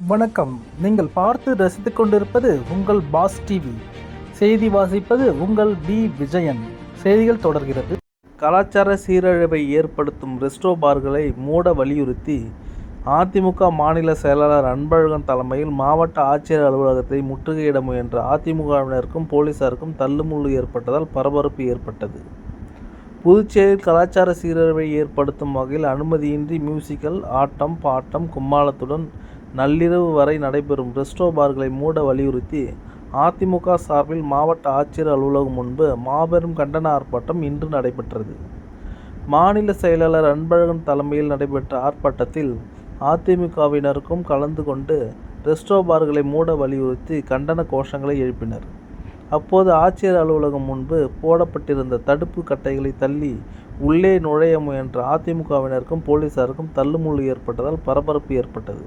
வணக்கம். நீங்கள் பார்த்து ரசித்துக் கொண்டிருப்பது உங்கள் பாஸ் டிவி. செய்தி வாசிப்பது உங்கள் பி விஜயன். செய்திகள் தொடர்கிறது. கலாச்சார சீரழிவை ஏற்படுத்தும் ரெஸ்டோ பார்களை மூட வலியுறுத்தி அதிமுக மாநில செயலாளர் அன்பழகன் தலைமையில் மாவட்ட ஆட்சியர் அலுவலகத்தை முற்றுகையிட முயன்ற அதிமுகவினருக்கும் போலீசாருக்கும் தள்ளுமுள்ளு ஏற்பட்டதால் பரபரப்பு ஏற்பட்டது. புதுச்சேரியில் கலாச்சார சீரழிவை ஏற்படுத்தும் வகையில் அனுமதியின்றி மியூசிக்கல் ஆட்டம் பாட்டம் கும்மாளத்துடன் நள்ளிரவு வரை நடைபெறும் ரெஸ்டோ பார்களை மூட வலியுறுத்தி அதிமுக சார்பில் மாவட்ட ஆட்சியர் அலுவலகம் முன்பு மாபெரும் கண்டன ஆர்ப்பாட்டம் இன்று நடைபெற்றது. மாநில செயலாளர் அன்பழகன் தலைமையில் நடைபெற்ற ஆர்ப்பாட்டத்தில் அதிமுகவினருக்கும் கலந்து கொண்டு ரெஸ்டோ பார்களை மூட வலியுறுத்தி கண்டன கோஷங்களை எழுப்பினர். அப்போது ஆட்சியர் அலுவலகம் முன்பு போடப்பட்டிருந்த தடுப்பு கட்டைகளை தள்ளி உள்ளே நுழைய முயன்ற அதிமுகவினருக்கும் போலீசாருக்கும் தள்ளுமுள்ளு ஏற்பட்டதால் பரபரப்பு ஏற்பட்டது.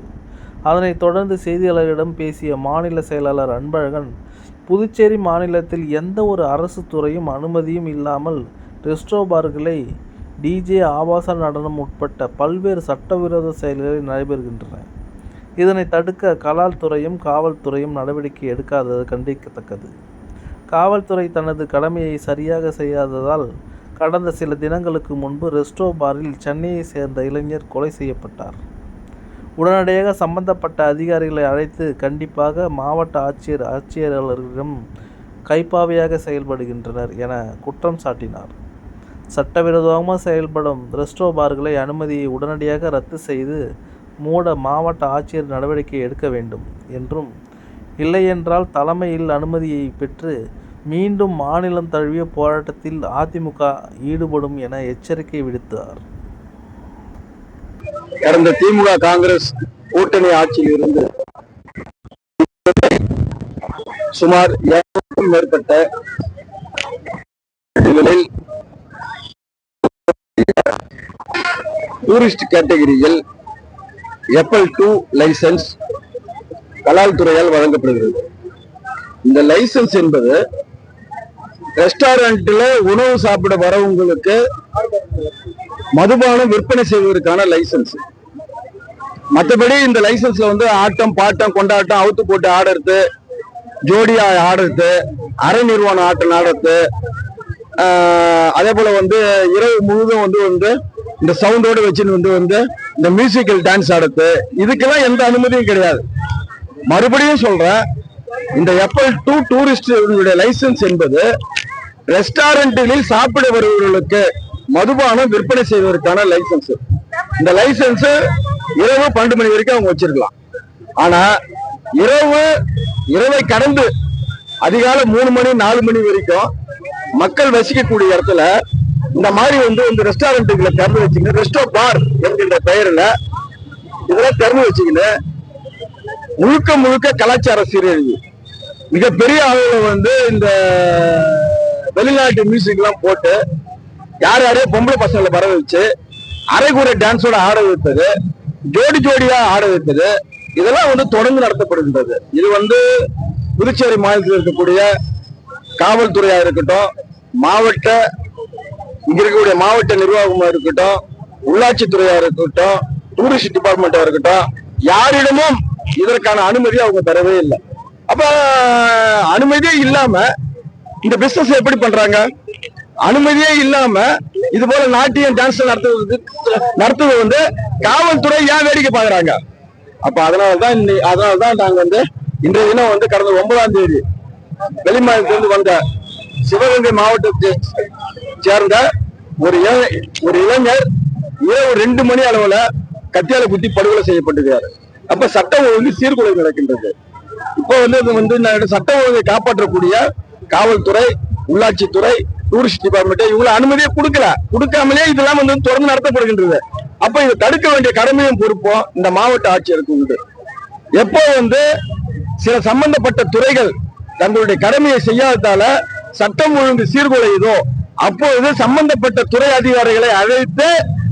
அதனைத் தொடர்ந்து செய்தியாளர்களிடம் பேசிய மாநில செயலாளர் அன்பழகன் புதுச்சேரி மாநிலத்தில் எந்த ஒரு அரசு துறையும் அனுமதியும் இல்லாமல் ரெஸ்டோ பார்களை டிஜே ஆபாச நடனம் உட்பட்ட பல்வேறு சட்டவிரோத செயல்களில் நடைபெறுகின்றன. இதனை தடுக்க கலால் துறையும் காவல்துறையும் நடவடிக்கை எடுக்காதது கண்டிக்கத்தக்கது. காவல்துறை தனது கடமையை சரியாக செய்யாததால் கடந்த சில தினங்களுக்கு முன்பு ரெஸ்டோ பாரில் சென்னையை சேர்ந்த இளைஞர் கொலை செய்யப்பட்டார். உடனடியாக சம்பந்தப்பட்ட அதிகாரிகளை அழைத்து கண்டிப்பாக மாவட்ட ஆட்சியர் ஆட்சியராளர்களிடம் கைப்பாவையாக செயல்படுகின்றனர் என குற்றம் சாட்டினார். சட்டவிரோதமாக செயல்படும் ரெஸ்டோ பார்களை அனுமதியை உடனடியாக ரத்து செய்து மூட மாவட்ட ஆட்சியர் நடவடிக்கை எடுக்க வேண்டும் என்றும் இல்லையென்றால் தலைமையில் அனுமதியை பெற்று மீண்டும் மாநிலம் தழுவிய போராட்டத்தில் அதிமுக ஈடுபடும் என எச்சரிக்கை விடுத்தார். கடந்த திமுக காங்கிரஸ் கூட்டணி ஆட்சியில் இருந்து சுமார் மேற்பட்ட டூரிஸ்ட் கேட்டகரியில் எப்பல் டூ லைசன்ஸ் கலால் துறையால் வழங்கப்படுகிறது. இந்த லைசன்ஸ் என்பது ரெஸ்டாரண்ட்ல உணவு சாப்பிட வரவங்களுக்கு மதுபானம் விற்பனை செய்வதற்கான லைசன்ஸ் மற்றபடி இந்த லைசன்ஸ்ல வந்து ஆட்டம் பாட்டம் கொண்டாட்டம் அவுத்து போட்டு ஆடுறது ஜோடியா ஆடுறது அரை நிர்வாண ஆட்டம் ஆடுறது அதே போல வந்து இரவு முழுதும் வந்து வந்து இந்த சவுண்டோட வச்சுன்னு வந்து வந்து இந்த மியூசிக்கல் டான்ஸ் ஆடுறது. இதுக்கெல்லாம் எந்த அனுமதியும் கிடையாது. மறுபடியும் சொல்றேன் இந்த எப்பல் டூ டூரிஸ்ட் லைசன்ஸ் என்பது ரெஸ்டாரண்ட்டுகளில் சாப்பிட வருபவர்களுக்கு மதுபானம் விற்பனை செய்வதற்கான லைசன்ஸ் இந்த லைசன்ஸ் இரவு பன்னெண்டு மணி வரைக்கும் அவங்க வச்சிருக்கலாம். ஆனா இரவு இரவை கடந்து அதிகாலை மூணு மணி நாலு மணி வரைக்கும் மக்கள் வசிக்கக்கூடிய இடத்துல இந்த மாதிரி வந்து இந்த ரெஸ்டாரண்ட்டுகளை திறந்து வச்சுக்கிட்டு ரெஸ்டோ பார் என்கின்ற பெயர்ல இதெல்லாம் திறந்து வச்சுக்கிட்டு முழுக்க முழுக்க கலாச்சார சீரழிவு. மிகப்பெரிய அளவுல வந்து இந்த வெளிநாட்டு மியூசிக் எல்லாம் போட்டு யார் யாரையோ பொம்பளை பசங்களை வர வச்சு அரைகுறை டான்ஸோட ஆட வைத்தது ஜோடி ஜோடியா ஆட வைத்தது இதெல்லாம் வந்து தொடர்ந்து நடத்தப்படுகின்றது. இது வந்து புதுச்சேரி மாநிலத்தில் இருக்கக்கூடிய காவல்துறையா இருக்கட்டும் மாவட்ட இங்க இருக்கக்கூடிய மாவட்ட நிர்வாகமா இருக்கட்டும் உள்ளாட்சித்துறையா இருக்கட்டும் டூரிஸ்ட் டிபார்ட்மெண்டா இருக்கட்டும் யாரிடமும் இதற்கான அனுமதி அவங்க தரவே இல்லை. அப்ப அனுமதியே இல்லாம இந்த பிசினஸ் எப்படி பண்றாங்க? அனுமதியே இல்லாம இது போல நாட்டியம் டான்ஸ் நடத்துவது நடத்துவது வந்து காவல்துறை ஏன் வேடிக்கை பாக்குறாங்க அப்ப அதனாலதான் அதனாலதான் நாங்க வந்து இன்றைய தினம் வந்து கடந்த ஒன்பதாம் தேதி வெளிமாநிலத்திலிருந்து வந்த சிவகங்கை மாவட்டத்தை சேர்ந்த ஒரு ஒரு இளைஞர் இரவு ரெண்டு மணி அளவுல கத்தியால குத்தி படுகொலை செய்யப்பட்டிருக்காரு. அப்ப சட்டம் ஒழுங்கு சீர்குலை நடக்கின்றது. இப்போ வந்து வந்து சட்டம் ஒழுங்கை காப்பாற்றக்கூடிய காவல்துறை உள்ளாட்சித்துறை டூரிஸ்ட் டிபார்ட்மெண்ட் இவங்களை அனுமதியை கொடுக்கல. கொடுக்காமலே இதெல்லாம் வந்து தொடர்ந்து நடத்தப்படுகின்றது. அப்ப இதை தடுக்க வேண்டிய கடமையும் பொறுப்பும் இந்த மாவட்ட ஆட்சியருக்கு உண்டு. எப்போ வந்து சில சம்பந்தப்பட்ட துறைகள் தங்களுடைய கடமையை செய்யாததால சட்டம் ஒழுங்கு சீர்குலையுதோ அப்பொழுது சம்பந்தப்பட்ட துறை அதிகாரிகளை அழைத்து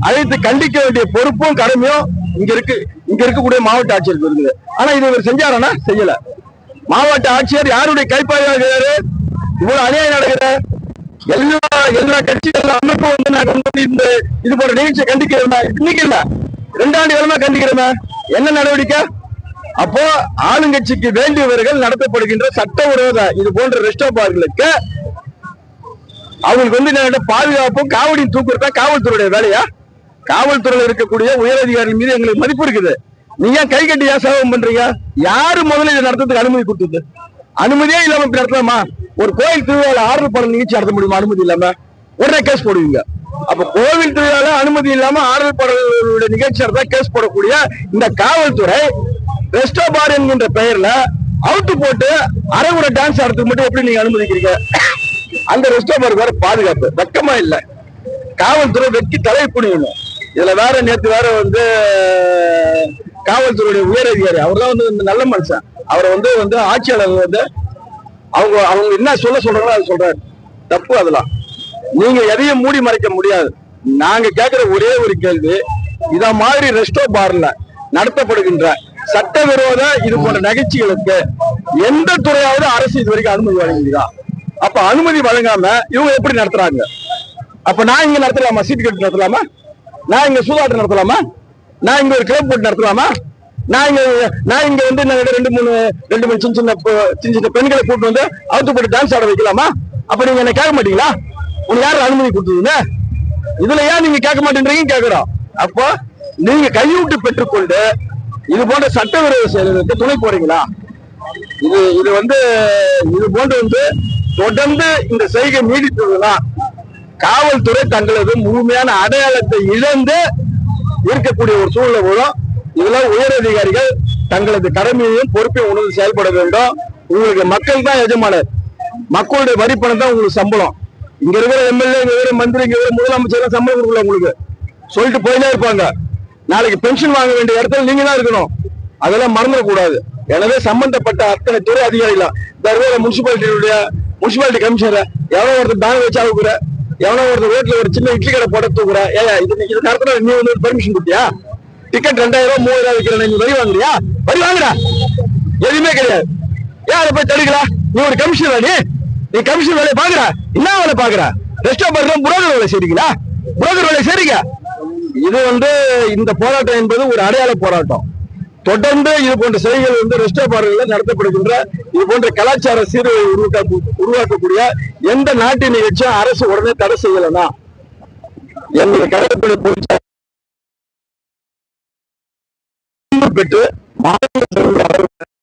அழைத்து கண்டிக்க வேண்டிய பொறுப்பும் கடமையும் இங்க இருக்கு இங்க இருக்கக்கூடிய மாவட்ட ஆட்சியருக்கு இருக்குது. ஆனா இது இவர் செஞ்சாரனா செய்யல. மாவட்ட ஆட்சியர் யாருடைய கைப்பாயாக இவ்வளவு அநியாயம் நடக்கிற எல்லா எல்லா கட்சிகள் அமைப்பும் வந்து நாங்க வந்து இந்த இது போன்ற நிகழ்ச்சியை கண்டிக்கிறோமா இன்னைக்கு இல்ல. ரெண்டாண்டு காலமா கண்டிக்கிறோமா என்ன நடவடிக்கை? அப்போ ஆளுங்கட்சிக்கு வேண்டியவர்கள் நடத்தப்படுகின்ற சட்டவிரோத இது போன்ற ரெஸ்டோ பார்களுக்கு அவங்களுக்கு வந்து என்ன பாதுகாப்பும் காவடியும் தூக்குறதா காவல்துறையுடைய வேலையா? காவல்துறையில் இருக்கக்கூடிய உயரதிகாரிகள் மீது எங்களுக்கு மதிப்பு இருக்குது. நீங்க ஏன் கை கட்டி ஏன் சேவம் பண்றீங்க? யாரு முதல்ல இதை நடத்துறதுக்கு அனுமதி கொடுத்தது? அனுமதியே இல்லாம இப்படி நடத்தலாமா? ஒரு கோயில் திருவிழால ஆர்டர் பண்ண நிகழ்ச்சி நடத்த முடியுமா? அனுமதி இல்லாம? உடனே கேஸ் போடுவீங்க. அப்ப கோவில் திருவிழால அனுமதி இல்லாம ஆர்டர் பாடல்களுடைய நிகழ்ச்சி நடத்தா கேஸ் போடக்கூடிய இந்த காவல்துறை ரெஸ்டோ பார் என்கின்ற பெயர்ல அவுட்டு போட்டு அரைகுறை டான்ஸ் ஆடுறதுக்கு மட்டும் எப்படி நீங்க அனுமதிக்கிறீங்க? அந்த ரெஸ்டோ பார் வேற பாதுகாப்பு. வெக்கமா இல்ல. காவல்துறை வெட்டி தலை குனியணும் இதுல வேற நேத்து வேற வந்து காவல்துறையுடைய உயர் அதிகாரி அவர் தான் வந்து இந்த நல்ல மனுஷன். அவரை வந்து வந்து ஆட்சியாளர் வந்து அவங்க அவங்க என்ன சொல்ல சொல்றாங்களோ அது சொல்றாரு. தப்பு அதெல்லாம். நீங்க எதையும் மூடி மறைக்க முடியாது. நாங்க கேட்கிற ஒரே ஒரு கேள்வி இத மாதிரி ரெஸ்டோ பார்ல நடத்தப்படுகின்ற சட்டவிரோத இது போன்ற நிகழ்ச்சிகளுக்கு எந்த துறையாவது அரசு இது வரைக்கும் அனுமதி வழங்குதா அப்ப அனுமதி வழங்காம இவங்க எப்படி நடத்துறாங்க? அப்ப நான் இங்க நடத்தலாமா? சீட் கட்டு நடத்தலாமா? நான் இங்க சூதாட்டம் நடத்தலாமா? நான் இங்க ஒரு கிளப் போட்டு நடத்தலாமா? நான் இங்க நான் இங்க வந்து நான் ரெண்டு மூணு ரெண்டு மூணு சின்ன சின்ன சின்ன சின்ன பெண்களை கூட்டு வந்து அவுத்து போட்டு டான்ஸ் ஆட வைக்கலாமா? அப்ப நீங்க என்ன கேட்க மாட்டீங்களா? உங்க யாரும் அனுமதி கொடுத்ததுன்னு? இதுல ஏன் நீங்க கேட்க மாட்டேன்றீங்க? கேக்குறோம். அப்போ நீங்க கையூட்டு பெற்றுக்கொண்டு இது போன்ற சட்டவிரோத செயல்களுக்கு துணை போறீங்களா? இது இது வந்து இது போன்று வந்து தொடர்ந்து இந்த செய்கை நீடித்ததுன்னா காவல்துறை தங்களது முழுமையான அடையாளத்தை இழந்து இருக்கக்கூடிய ஒரு சூழ்நிலை மூலம் இதுல உயரதிகாரிகள் தங்களது கடமையையும் பொறுப்பையும் உணர்ந்து செயல்பட வேண்டும். உங்களுக்கு மக்கள் தான் எஜமானர். மக்களுடைய வரி பணம் தான் உங்களுக்கு சம்பளம். இங்க இருக்கிற எம்எல்ஏ இங்க இருக்கிற மந்திரி இங்க இருக்கிற முதலமைச்சர் சம்பளம் கொடுக்கல உங்களுக்கு. சொல்லிட்டு போயிட்டே இருப்பாங்க. நாளைக்கு பென்ஷன் வாங்க வேண்டிய இடத்துல நீங்க தான் இருக்கணும். அதெல்லாம் மறந்துடக்கூடாது எனவே சம்பந்தப்பட்ட அத்தனை துறை அதிகாரிகள் தருமபுர முனிசிபாலிட்டியுடைய முனிசிபாலிட்டி கமிஷனர் எவனோ ஒருத்தர் பேங்க் வச்சு ஆகுற எவனோ ஒரு ரோட்ல ஒரு சின்ன இட்லி கடை போட தூக்குற ஏ இது இது நடத்தின நீ வந்து பெர்மிஷன் கொடுத்தியா? டிக்கெட் ரெண்டாயிரம் ரூபாய் மூவாயிரம் விற்கிறேன் நீ வரி வாங்குறியா? வரி வாங்குடா. எதுவுமே கிடையாது. ஏன் அதை போய் தடுக்கலாம் நீ ஒரு கமிஷன் நீ? நீ கமிஷன் வேலையை பாக்குற என்ன வேலை பாக்குற ரெஸ்டோ பார்க்க புரோக்கர் வேலை செய்றீங்களா? புரோக்கர் வேலை செய்றீங்க. இது வந்து இந்த போராட்டம் என்பது ஒரு அடையாள போராட்டம். தொடர்ந்து இது போன்ற செய்திகள் வந்து ரெஸ்டோபார்கள் நடத்தப்படுகின்ற இது போன்ற கலாச்சார சீர்வை உருவாக்க உருவாக்கக்கூடிய எந்த நாட்டு நிகழ்ச்சியும் அரசு உடனே தடை செய்யலனா எங்களுடைய கடற்படை பெற்று மாநில